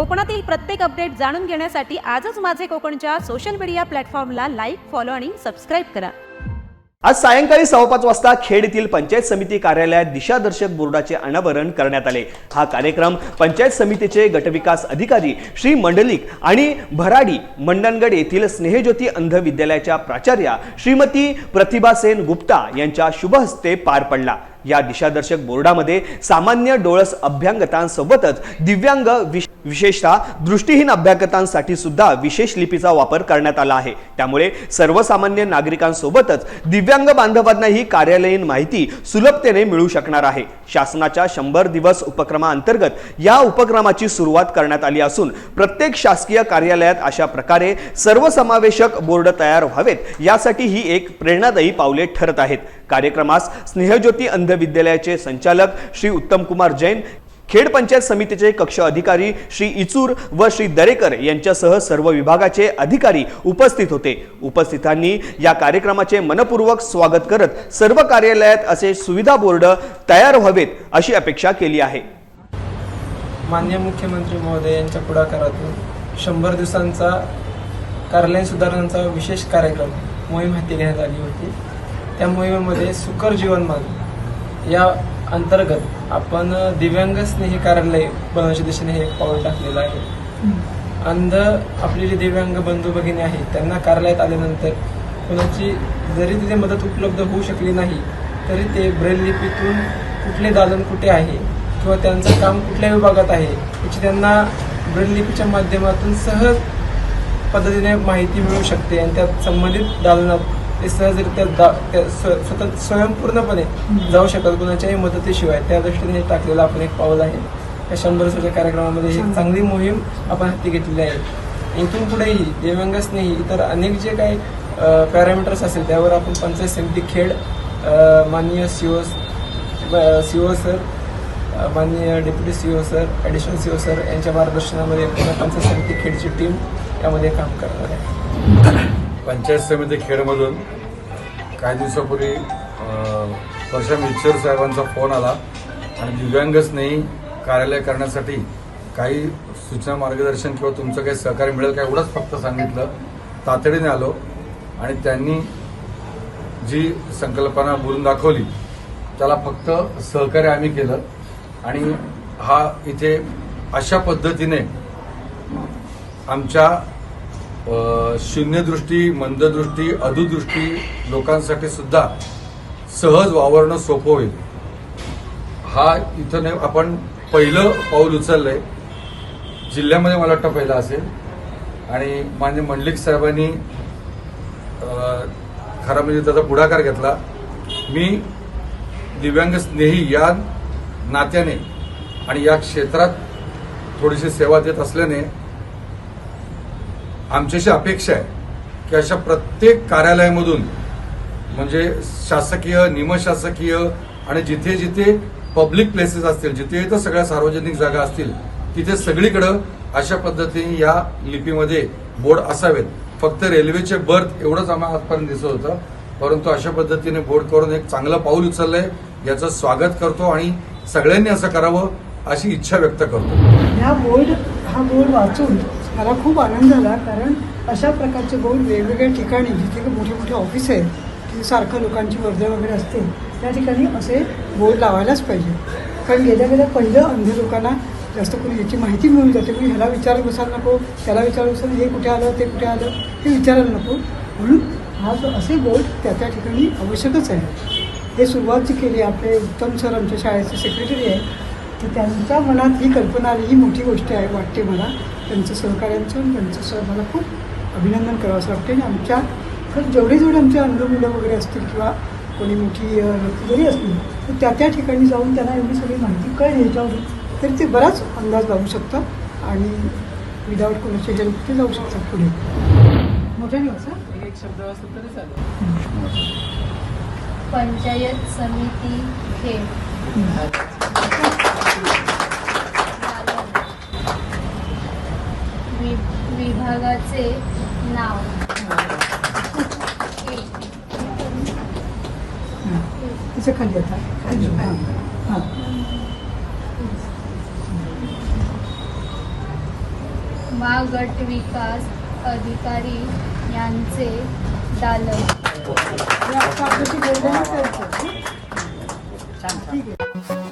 कोकणातील प्रत्येक अपडेट जाणून घेण्यासाठी आजच माझे कोकणच्या सोशल मीडिया प्लॅटफॉर्मला लाईक फॉलो आणि सबस्क्राईब करा. आज सायंकाळी सव्वा पाच वाजता खेड येथील पंचायत समिती कार्यालयात दिशादर्शक बोर्डाचे अनावरण करण्यात आले. हा कार्यक्रम पंचायत समितीचे गटविकास अधिकारी श्री मंडलिक आणि भराडी मंडणगड येथील स्नेहज्योती अंध विद्यालयाच्या प्राचार्या श्रीमती प्रतिभा सेन गुप्ता यांच्या शुभहस्ते पार पडला. या दिशादर्शक बोर्डामध्ये सामान्य डोळस अभ्यांगतांसोबतच दिव्यांग विश- विशेषतः दृष्टीहीन अभ्यागतांसाठी सुद्धा विशेष लिपीचा वापर करण्यात आला आहे. त्यामुळे सर्वसामान्य नागरिकांसोबतच दिव्यांग बांधवांना ही कार्यालयीन माहिती सुलभतेने मिळू शकणार आहे. शासनाच्या शंभर दिवस उपक्रमाअंतर्गत या उपक्रमाची सुरुवात करण्यात आली असून प्रत्येक शासकीय कार्यालयात अशा प्रकारे सर्वसमावेशक बोर्ड तयार व्हावेत यासाठी ही एक प्रेरणादायी पावले ठरत आहेत. कार्यक्रमास स्नेहज्योती अंध विद्यालयाचे संचालक श्री उत्तम कुमार जैन खेड पंचायत समितीचे कक्ष अधिकारी श्री इचूर व श्री दरेकर यांच्यासह सर्व विभागाचे अधिकारी उपस्थित होते. उपस्थितांनी या कार्यक्रमाचे मनपूर्वक स्वागत करत सर्व कार्यालयात असे सुविधा बोर्ड तयार व्हावेत अशी अपेक्षा केली आहे. मान्य मुख्यमंत्री महोदय यांच्या पुढाकारातून शंभर दिवसांचा कार्यालयीन सुधारणांचा विशेष कार्यक्रम मोहीम हाती घेण्यात आली होती. त्या मोहिमेमध्ये सुकर जीवनमान या अंतर्गत आपण दिव्यांग स्नेही कार्यालय बनवण्याच्या दिशेने हे एक पाऊल टाकलेलं आहे. अंध आपले जे दिव्यांग बंधू भगिनी आहेत त्यांना कार्यालयात आल्यानंतर कोणाची जरी तिथे मदत उपलब्ध होऊ शकली नाही तरी ते ब्रेल लिपीतून कुठले दालन कुठे आहे किंवा त्यांचं काम कुठल्या विभागात आहे याची त्यांना ब्रेल लिपीच्या माध्यमातून सहज पद्धतीने माहिती मिळू शकते आणि त्या संबंधित दालनात ते सहजरित्या स्वतः स्वयंपूर्णपणे जाऊ शकतात कुणाच्याही मदतीशिवाय. त्या दृष्टीने टाकलेलं आपण एक पाऊल आहे. या शंभर वर्षाच्या कार्यक्रमामध्ये ही चांगली मोहीम आपण हाती घेतलेली आहे. इथून पुढेही दिव्यांग स्नेही इतर अनेक जे काही पॅरामीटर्स असेल त्यावर आपण पंचायत समिती खेड माननीय सीओ सीओ सर अ, माननीय deputy CO sir additional CO sir यांच्या मार्गदर्शनामध्ये पुन्हा पंचायत समिती खेडची टीम यामध्ये काम करणार आहे. पंचायत समिती खेडमधून काही दिवसापूर्वी अं, वर्षा मिच्छर साहेबांचा फोन आला आणि दिव्यांगच नाही कार्यालय करण्यासाठी काही सूचना मार्गदर्शन किंवा तुमचं काही सहकार्य मिळेल का एवढंच फक्त सांगितलं. तातडीने आलो आणि त्यांनी जी संकल्पना बोलून दाखवली त्याला फक्त सहकार्य आम्ही केलं आणि हा इथे अशा पद्धतीने आमच्या शून्यदृष्टी मंददृष्टी अधुदृष्टी लोकांसाठी सुद्धा सहज वावरणं सोपं होईल. हा इथं आपण पहिलं पाऊल उचललंय. जिल्ह्यामध्ये मला वाटतं पहिला असेल. आणि मान्य मंडलिक साहेबांनी अ, खरा म्हणजे त्याचा पुढाकार घेतला. मी दिव्यांग स्नेही या नात्याने आणि या क्षेत्रात थोडीशी सेवा देत असल्याने आमची अशी अपेक्षा आहे की अशा प्रत्येक कार्यालयामधून म्हणजे शासकीय निमशासकीय आणि जिथे जिथे पब्लिक प्लेसेस असतील जिथे जिथे सगळ्या सार्वजनिक जागा असतील तिथे सगळीकडं अशा पद्धतीने या लिपीमध्ये बोर्ड असावेत. फक्त रेल्वेचे बर्थ एवढंच आम्हाला आजपर्यंत दिसत होतं. परंतु अशा पद्धतीने बोर्ड करून एक चांगलं पाऊल उचललंय. याचं स्वागत करतो आणि सगळ्यांनी असं करावं अशी इच्छा व्यक्त करतो. ह्या बोर्ड हा बोर्ड वाचून मला खूप आनंद झाला कारण अशा प्रकारचे बोर्ड वेगवेगळ्या ठिकाणी जिथे काही मोठे मोठे ऑफिस आहेत तिथे सारखं लोकांची वर्दळ वगैरे असते त्या ठिकाणी असे बोर्ड लावायलाच पाहिजे. कारण गेल्या गेल्या पहिलं अंध लोकांना जास्त करून याची माहिती मिळून जाते पण ह्याला विचारत बसायला नको त्याला विचारत बसायला हे कुठे आलं ते कुठे आलं हे विचारायला नको. म्हणून हा जो असे बोर्ड त्या त्या ठिकाणी आवश्यकच आहे. हे सुरुवात जी केली आपले उत्तम सर आमच्या शाळेचे सेक्रेटरी आहे तर त्यांच्या मनात ही कल्पना आली ही मोठी गोष्ट आहे वाटते मला. त्यांचं सहकार्यांचं आणि त्यांचं सर मला खूप अभिनंदन करावं असं वाटते आणि आमच्या खरं जेवढे जेवढे आमचे अंध मुलं वगैरे असतील किंवा कोणी मोठी व्यक्ती जरी असली तर त्या त्या ठिकाणी जाऊन त्यांना एवढी सगळी माहिती कळली याच्यावरून. तरी ते बराच अंदाज लावू शकतात आणि विदाऊट कोणाची हेल्प ते जाऊ शकतात पुढे. मोठ्या दिवस एक एक शब्द असला तरी चालेल. पंचायत समिती खेड वि- विभागाचे नाव. तिचं खाली आता. हां. मा गट विकास अधिकारी यांचे दालन. ठीक आहे